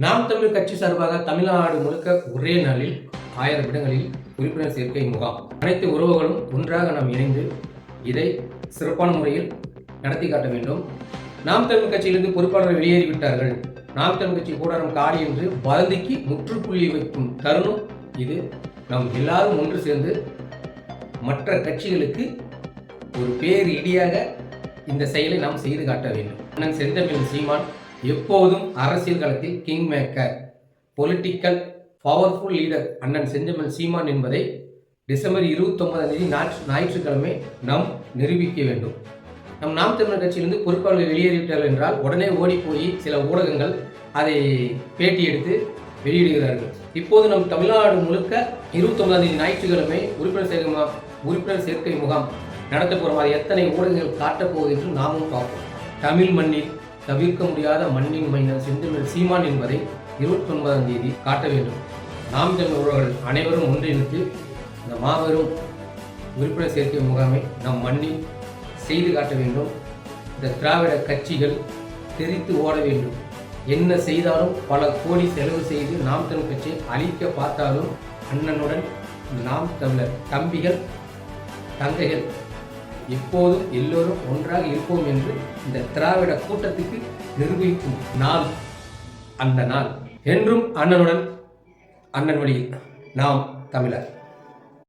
நாம் தமிழ் கட்சி சார்பாக தமிழ்நாடு முழுக்க ஒரே நாளில் ஆயிரம் இடங்களில் உறுப்பினர் சேர்க்கை முகாம். அனைத்து உறவுகளும் ஒன்றாக நாம் இணைந்து இதை சிறப்பான முறையில் நடத்தி காட்ட வேண்டும். நாம் தமிழ் கட்சியிலிருந்து பொறுப்பாளர்கள் வெளியேறிவிட்டார்கள் நாம் தமிழ் கட்சி கூடாரம் காலி என்று வதந்திக்கு முற்றுப்புள்ளி வைக்கும் தருணம் இது. நாம் எல்லாரும் ஒன்று சேர்ந்து மற்ற கட்சிகளுக்கு ஒரு பேர் இடியாக இந்த செயலை நாம் செய்து காட்ட வேண்டும். அண்ணன் செந்தமிழ் சீமான் எப்போதும் அரசியல் களத்தில் king maker political powerful leader அண்ணன் செஞ்சமல் சீமான் என்பதை டிசம்பர் இருபத்தொன்பதாம் தேதி ஞாயிற்று- ஞாயிற்றுக்கிழமை நாம் நிரூபிக்க வேண்டும். நம் நாம் தமிழர் கட்சியிலிருந்து பொறுப்பாளர்கள் வெளியேறிவிட்டார்கள் என்றால் உடனே ஓடி போய் சில ஊடகங்கள் அதை பேட்டி எடுத்து வெளியிடுகிறார்கள். இப்போது நம் தமிழ்நாடு முழுக்க இருபத்தொன்பதாம் தேதி ஞாயிற்றுக்கிழமை உறுப்பினர் சேர்க்கை முகாம் உறுப்பினர் சேர்க்கை முகாம் நடத்த போகிறோம் எத்தனை ஊடகங்கள் காட்டப்போகுது என்று நாமும் பார்ப்போம். தமிழ் மண்ணில் தவிர்க்க முடியாத மண்ணின் மைந்தன் செந்தமிழ் சீமான் என்பதை இருபத்தொன்பதாம் தேதி காட்ட வேண்டும். நாம் தமிழ் உறவுகள் அனைவரும் ஒன்றிணைத்து இந்த மாபெரும் உறுப்பினர் சேர்க்கை முகாமை நம் மண்ணில் செய்து காட்ட வேண்டும். இந்த திராவிட கட்சிகள் தெரித்து ஓட வேண்டும். என்ன செய்தாலும் பல கோடி செலவு செய்து நாம் தமிழ் கட்சியை அழிக்க பார்த்தாலும் அண்ணனுடன் நாம் தமிழர் தம்பிகள் தங்கைகள் எப்போதும் எல்லோரும் ஒன்றாக இருப்போம் என்று இந்த திராவிட கூட்டத்துக்கு நிரூபிக்கும் நாள் அந்த நாள். என்றும் அண்ணனுடன் அண்ணன் வழியில் நாம் தமிழர்.